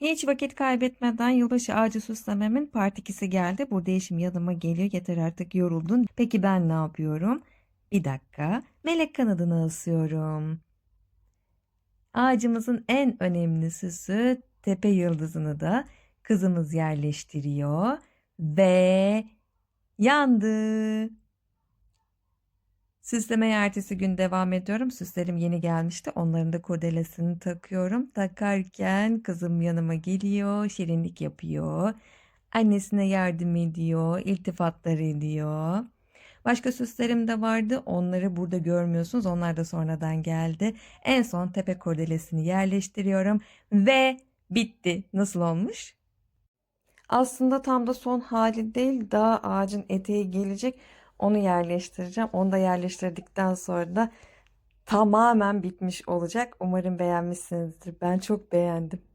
Hiç vakit kaybetmeden yılbaşı ağacı süslememin part 2'si geldi. Burada eşim yanıma geliyor. Yeter artık yoruldun. Peki ben ne yapıyorum? Bir dakika. Melek kanadını asıyorum. Ağacımızın en önemli süsü tepe yıldızını da kızımız yerleştiriyor ve yandı. Süslemeye ertesi gün devam ediyorum. Süslerim yeni gelmişti. Onların da kurdelesini takıyorum. Takarken kızım yanıma geliyor, şirinlik yapıyor. Annesine yardım ediyor, iltifatlar ediyor. Başka süslerim de vardı. Onları burada görmüyorsunuz. Onlar da sonradan geldi. En son tepe kurdelesini yerleştiriyorum ve bitti. Nasıl olmuş? Aslında tam da son hali değil. Daha ağacın eteği gelecek. Onu yerleştireceğim. Onu da yerleştirdikten sonra da tamamen bitmiş olacak. Umarım beğenmişsinizdir. Ben çok beğendim.